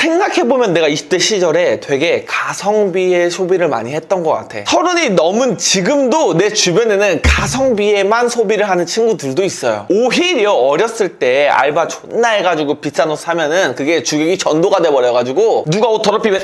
생각해보면 내가 20대 시절에 되게 가성비의 소비를 많이 했던 것 같아. 서른이 넘은 지금도 내 주변에는 가성비에만 소비를 하는 친구들도 있어요. 오히려 어렸을 때 알바 존나 해가지고 비싼 옷 사면은 그게 주객이 전도가 돼버려가지고 누가 옷 더럽히면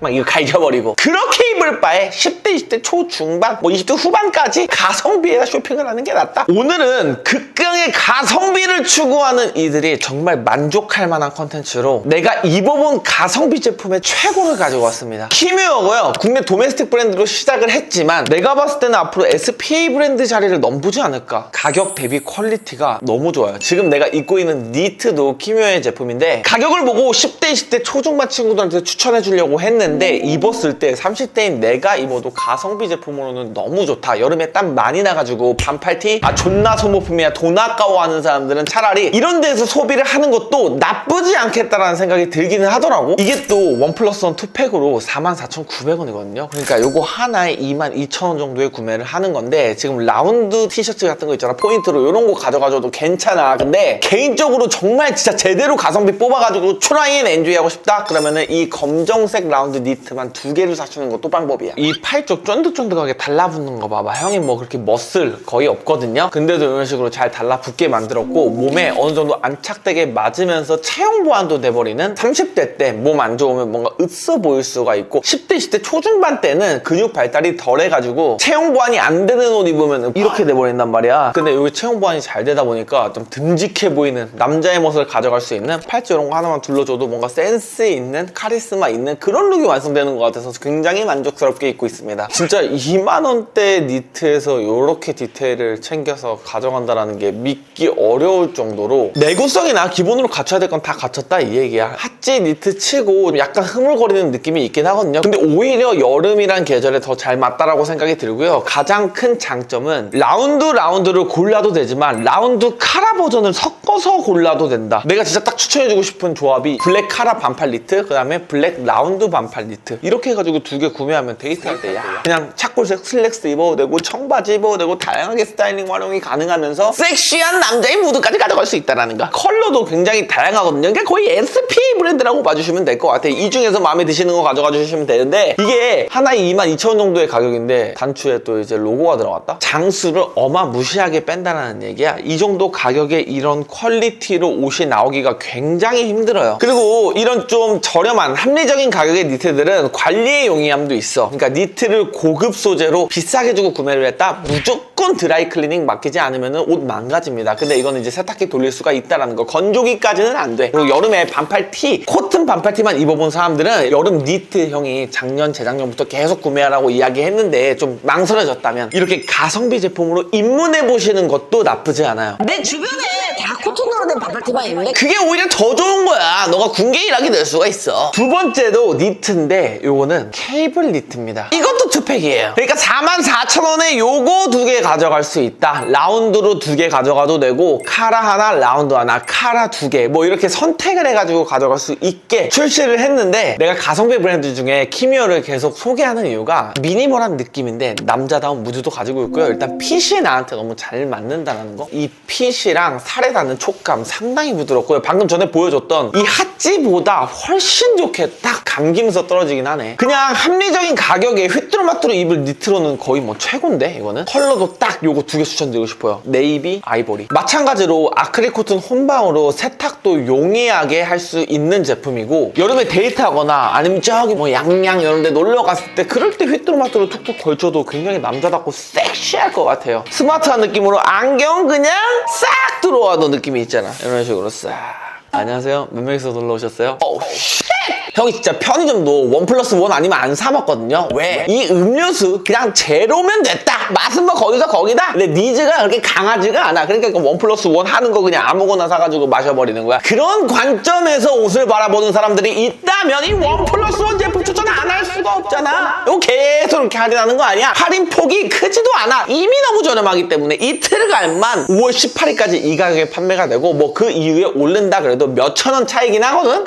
막 이거 갈겨버리고. 그렇게 입을 바에 10대 20대 초중반 뭐 20대 후반까지 가성비에다 쇼핑을 하는 게 낫다. 오늘은 극강의 가성비를 추구하는 이들이 정말 만족할 만한 컨텐츠로 내가 입어본 가성비 제품의 최고를 가지고 왔습니다. 키뮤어고요. 국내 도메스틱 브랜드로 시작을 했지만 내가 봤을 때는 앞으로 SPA 브랜드 자리를 넘보지 않을까. 가격 대비 퀄리티가 너무 좋아요. 지금 내가 입고 있는 니트도 키뮤어의 제품인데 가격을 보고 10대 20대 초중반 친구들한테 추천해 주려고 했는데 입었을 때 30대인 내가 입어도 가성비 제품으로는 너무 좋다. 여름에 땀 많이 나가지고 반팔티? 아 존나 소모품이야. 돈 아까워하는 사람들은 차라리 이런 데서 소비를 하는 것도 나쁘지 않겠다라는 생각이 들기는 하더라고. 이게 또 원 플러스 원 투팩으로 44,900원이거든요. 그러니까 요거 하나에 22,000원 정도에 구매를 하는 건데 지금 라운드 티셔츠 같은 거 있잖아. 포인트로 이런 거 가져가줘도 괜찮아. 근데 개인적으로 정말 진짜 제대로 가성비 뽑아가지고 앤 엔조이 하고 싶다? 그러면은 이 검정색 라운드 니트만 두 개를 사시는 것도 방법이야. 이 팔쪽 쫀득쫀득하게 달라붙는 거 봐봐. 형이 뭐 그렇게 멋을 거의 없거든요? 근데도 이런 식으로 잘 달라붙게 만들었고 몸에 어느 정도 안착되게 맞으면서 체형 보완도 돼버리는 30대 때 몸 안 좋으면 뭔가 으써 보일 수가 있고 10대 20대 초중반 때는 근육 발달이 덜 해가지고 체형 보완이 안 되는 옷 입으면 이렇게 돼버린단 말이야. 근데 여기 체형 보완이 잘 되다 보니까 좀 듬직해 보이는 남자의 멋을 가져갈 수 있는 팔찌 이런 거 하나만 둘러줘도 뭔가 센스 있는 카리스마 있는 그런 룩이 완성되는 것 같아서 굉장히 만족스럽게 입고 있습니다. 진짜 2만원대 니트에서 이렇게 디테일을 챙겨서 가져간다는 게 믿기 어려울 정도로 내구성이나 기본으로 갖춰야 될 건 다 갖췄다 이 얘기야. 핫지 니트 치고 약간 흐물거리는 느낌이 있긴 하거든요. 근데 오히려 여름이란 계절에 더 잘 맞다라고 생각이 들고요. 가장 큰 장점은 라운드 라운드를 골라도 되지만 라운드 카라 버전을 섞어서 골라도 된다. 내가 진짜 딱 추천해주고 싶은 조합이 블랙 카라 반팔 니트 그 다음에 블랙 라운드 반팔 니트. 이렇게 해가지고 두 개 구매하면 데이트할 때 야 그냥 착골색 슬랙스 입어도 되고 청바지 입어도 되고 다양하게 스타일링 활용이 가능하면서 섹시한 남자의 무드까지 가져갈 수 있다는 거. 컬러도 굉장히 다양하거든요. 그러니까 거의 SPA 브랜드라고 봐주시면 될 것 같아요. 이 중에서 마음에 드시는 거 가져가 주시면 되는데 이게 하나에 22,000원 정도의 가격인데 단추에 또 이제 로고가 들어갔다? 장수를 어마무시하게 뺀다는 얘기야. 이 정도 가격에 이런 퀄리티로 옷이 나오기가 굉장히 힘들어요. 그리고 이런 좀 저렴한 합리적인 가격의 니트 들은 관리의 용이함도 있어. 그러니까 니트를 고급 소재로 비싸게 주고 구매를 했다? 무조건 드라이 클리닝 맡기지 않으면 옷 망가집니다. 근데 이거는 이제 세탁기 돌릴 수가 있다는 거. 건조기까지는 안 돼. 그리고 여름에 반팔 티 코튼 반팔 티만 입어본 사람들은 여름 니트 형이 작년 재작년부터 계속 구매하라고 이야기했는데 좀 망설여졌다면 이렇게 가성비 제품으로 입문해 보시는 것도 나쁘지 않아요. 내 주변에 다 코튼으로 된 반팔티만 입는데 그게 오히려 더 좋은 거야. 너가 군계 일하게 될 수가 있어. 두 번째도 니트인데 요거는 케이블 니트입니다. 이것도 투팩이에요. 그러니까 44,000원에 요거 두 개 가져갈 수 있다. 라운드로 두 개 가져가도 되고 카라 하나, 라운드 하나, 카라 두 개. 뭐 이렇게 선택을 해가지고 가져갈 수 있게 출시를 했는데 내가 가성비 브랜드 중에 키미어를 계속 소개하는 이유가 미니멀한 느낌인데 남자다운 무드도 가지고 있고요. 일단 핏이 나한테 너무 잘 맞는다는 거. 이 핏이랑 살에 닿는 촉감 상당히 부드럽고요. 방금 전에 보여줬던 이 핫지보다 훨씬 좋게 딱 감기면서 떨어지긴 하네. 그냥 합리적인 가격에 휘뚜루마뚜루 입을 니트로는 거의 뭐 최고인데 이거는 컬러도 딱 요거 두 개 추천드리고 싶어요. 네이비, 아이보리. 마찬가지로 아크릴 코튼 혼방으로 세탁도 용이하게 할 수 있는 제품이고 여름에 데이트하거나 아니면 저기 뭐 양양 이런 데 놀러 갔을 때 그럴 때 휘뚜루마뚜루 툭툭 걸쳐도 굉장히 남자답고 섹시할 것 같아요. 스마트한 느낌으로 안경 그냥 싹 들어와도 느낌이 있잖아. 이런 식으로 싹. 안녕하세요. 몇 명이서 놀러 오셨어요? 어, 쉣! 형이 진짜 편의점도 원 플러스 원 아니면 안 사 먹거든요. 왜? 이 음료수 그냥 제로면 됐다. 맛은 뭐 거기서 거기다. 근데 니즈가 그렇게 강하지가 않아. 그러니까 그원 플러스 원 하는 거 그냥 아무거나 사가지고 마셔버리는 거야. 그런 관점에서 옷을 바라보는 사람들이 있다면 이 원 플러스 원 제품 추천 안 할 수가 없잖아. 이거 계속 이렇게 할인하는 거 아니야? 할인 폭이 크지도 않아. 이미 너무 저렴하기 때문에 이틀간만 5월 18일까지 이 가격에 판매가 되고 뭐 그 이후에 오른다 그래도 몇천 원 차이긴 하거든.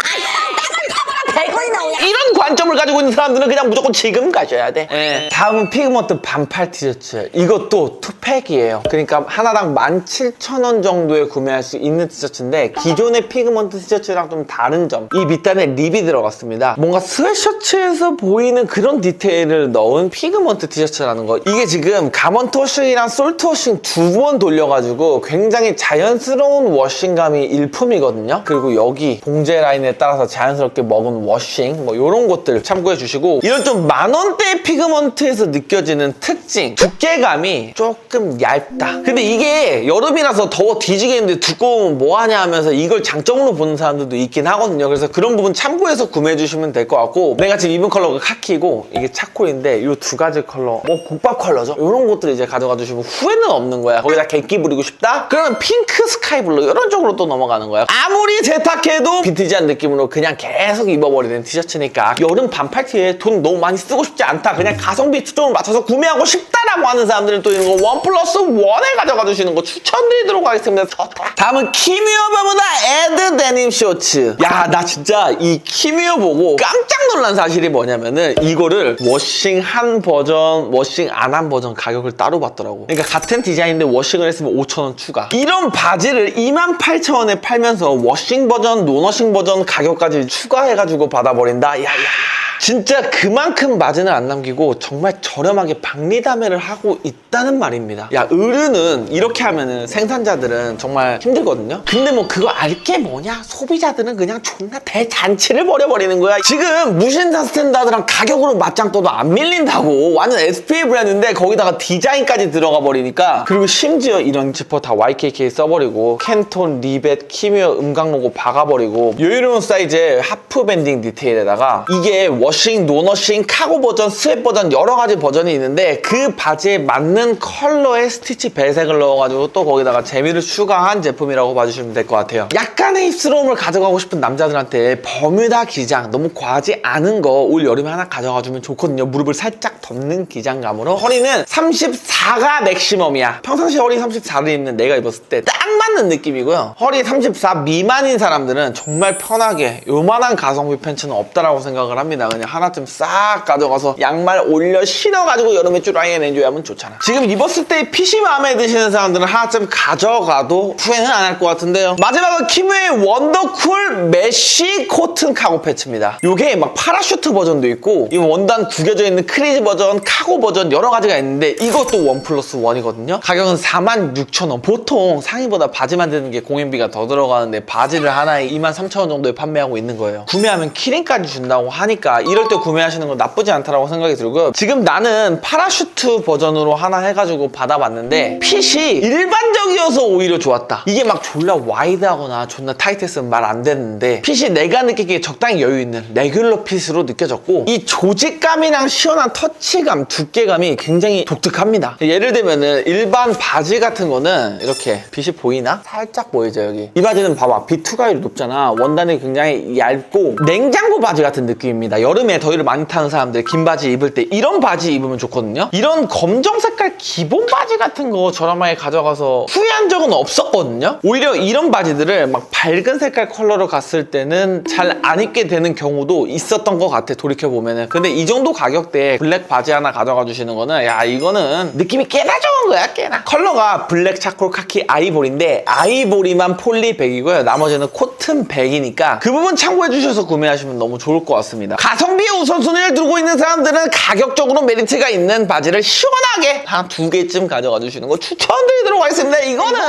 100원이 나오냐? 이런 관점을 가지고 있는 사람들은 그냥 무조건 지금 가셔야 돼. 예. 다음은 피그먼트 반팔 티셔츠. 이것도 투팩이에요. 그러니까 하나당 17,000원 정도에 구매할 수 있는 티셔츠인데 기존의 피그먼트 티셔츠랑 좀 다른 점. 이 밑단에 립이 들어갔습니다. 뭔가 스웨셔츠에서 보이는 그런 디테일을 넣은 피그먼트 티셔츠라는 거. 이게 지금 가먼트 워싱이랑 솔트 워싱 두 번 돌려가지고 굉장히 자연스러운 워싱감이 일품이거든요. 그리고 여기 봉제 라인에 따라서 자연스럽게 먹은 워싱 뭐 이런 것들 참고해 주시고 이런 좀 만원대 피그먼트에서 느껴지는 특징 두께감이 조금 얇다. 근데 이게 여름이라서 더워 뒤지겠는데 두꺼우면 뭐하냐 하면서 이걸 장점으로 보는 사람들도 있긴 하거든요. 그래서 그런 부분 참고해서 구매해 주시면 될 것 같고 내가 지금 입은 컬러가 카키고 이게 차콜인데 이 두 가지 컬러 뭐 국밥 컬러죠. 이런 것들 이제 가져가 주시면 후회는 없는 거야. 거기다 객기 부리고 싶다? 그러면 핑크 스카이 블루 이런 쪽으로 또 넘어가는 거야. 아무리 세탁해도 빈티지한 느낌으로 그냥 계속 입어 버리는 티셔츠니까 여름 반팔 티에 돈 너무 많이 쓰고 싶지 않다. 그냥 가성비 초점을 맞춰서 구매하고 싶다라고 하는 사람들은 또 이런 거 원 플러스 원에 가져가 주시는 거 추천드리도록 하겠습니다. 다음은 키미어 버무다 에드 데님 쇼츠. 야, 나 진짜 이 키미어 보고 깜짝 놀란 사실이 뭐냐면은 이거를 워싱한 버전, 워싱 안 한 버전 가격을 따로 봤더라고. 그러니까 같은 디자인인데 워싱을 했으면 5,000원 추가. 이런 바지를 28,000원에 팔면서 워싱 버전, 논워싱 버전 가격까지 추가해가지고 받아버린다. 야, 야. 진짜 그만큼 마진을 안 남기고 정말 저렴하게 박리담회를 하고 있다는 말입니다. 야, 의류는 이렇게 하면은 생산자들은 정말 힘들거든요. 근데 뭐 그거 알게 뭐냐? 소비자들은 그냥 존나 대잔치를 벌여버리는 거야. 지금 무신사 스탠다드랑 가격으로 맞짱 떠도 안 밀린다고. 완전 SPA 브랜드인데 거기다가 디자인까지 들어가 버리니까 그리고 심지어 이런 지퍼 다 YKK 써버리고 캔톤, 리벳, 키미어 음각 로고 박아버리고 여유로운 사이즈의 하프 밴딩 디테일에다가 이게 워 싱, 논워싱, 카고 버전, 스웨트 버전 여러 가지 버전이 있는데 그 바지에 맞는 컬러의 스티치 배색을 넣어가지고 또 거기다가 재미를 추가한 제품이라고 봐주시면 될 것 같아요. 약간의 힙스러움을 가져가고 싶은 남자들한테 버뮤다 기장 너무 과하지 않은 거 올 여름에 하나 가져가주면 좋거든요. 무릎을 살짝 덮는 기장감으로 허리는 34가 맥시멈이야. 평상시 허리 34를 입는 내가 입었을 때 딱 맞는 느낌이고요. 허리 34 미만인 사람들은 정말 편하게 요만한 가성비 팬츠는 없다라고 생각을 합니다. 그냥 하나쯤 싹 가져가서 양말 올려 신어가지고 여름에 쭈라이에 엔조이 하면 좋잖아. 지금 입었을 때 핏이 마음에 드시는 사람들은 하나쯤 가져가도 후회는 안 할 것 같은데요. 마지막은 키무의 원더쿨 메쉬 코튼 카고 패치입니다. 요게 막 파라슈트 버전도 있고 이 원단 구겨져 있는 크리지 버전, 카고 버전 여러 가지가 있는데 이것도 원 플러스 원이거든요. 가격은 46,000원. 보통 상의보다 바지 만드는 게 공인비가 더 들어가는데 바지를 하나에 23,000원 정도에 판매하고 있는 거예요. 구매하면 키링까지 준다고 하니까 이럴 때 구매하시는 건 나쁘지 않다라고 생각이 들고요. 지금 나는 파라슈트 버전으로 하나 해가지고 받아봤는데 핏이 일반적이어서 오히려 좋았다. 이게 막 졸라 와이드하거나 존나 타이트했으면 말 안 됐는데 핏이 내가 느끼기에 적당히 여유 있는 레귤러 핏으로 느껴졌고 이 조직감이랑 시원한 터치감, 두께감이 굉장히 독특합니다. 예를 들면은 일반 바지 같은 거는 이렇게 핏이 보이나? 살짝 보이죠 여기. 이 바지는 봐봐 비투가율이 높잖아. 원단이 굉장히 얇고 냉장고 바지 같은 느낌입니다. 여름 에 더위를 많이 타는 사람들 긴 바지 입을 때 이런 바지 입으면 좋거든요. 이런 검정 색깔 기본 바지 같은 거 저렴하게 가져가서 후회한 적은 없었거든요. 오히려 이런 바지들을 막 밝은 색깔 컬러로 갔을 때는 잘 안 입게 되는 경우도 있었던 것 같아 돌이켜 보면은. 근데 이 정도 가격대에 블랙 바지 하나 가져가 주시는 거는 야 이거는 느낌이 꽤나 좋은 거야 꽤나. 컬러가 블랙 차콜 카키 아이보리인데 아이보리만 폴리 백이고요. 나머지는 코튼 백이니까 그 부분 참고해 주셔서 구매하시면 너무 좋을 것 같습니다. 가성비의 우선순위를 두고 있는 사람들은 가격적으로 메리트가 있는 바지를 시원하게 한 두 개쯤 가져가 주시는 거 추천드리도록 하겠습니다. 이거는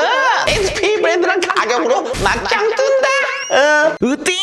HP 브랜드랑 가격으로 맞짱 뜬다. 어. 으띠.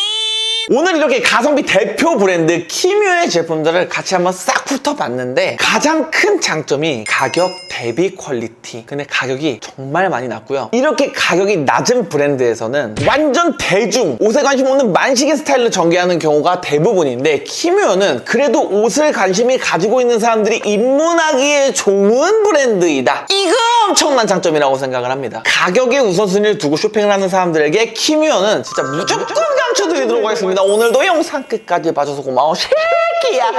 오늘 이렇게 가성비 대표 브랜드 키뮤의 제품들을 같이 한번 싹 훑어봤는데 가장 큰 장점이 가격 대비 퀄리티. 근데 가격이 정말 많이 낮고요. 이렇게 가격이 낮은 브랜드에서는 완전 대중 옷에 관심 없는 만식의 스타일로 전개하는 경우가 대부분인데 키뮤는 그래도 옷을 관심이 가지고 있는 사람들이 입문하기에 좋은 브랜드이다. 이거 엄청난 장점이라고 생각을 합니다. 가격에 우선순위를 두고 쇼핑을 하는 사람들에게 키뮤어는 진짜 무조건 강추드리도록 하겠습니다. 오늘도 영상 끝까지 봐줘서 고마워. 새끼야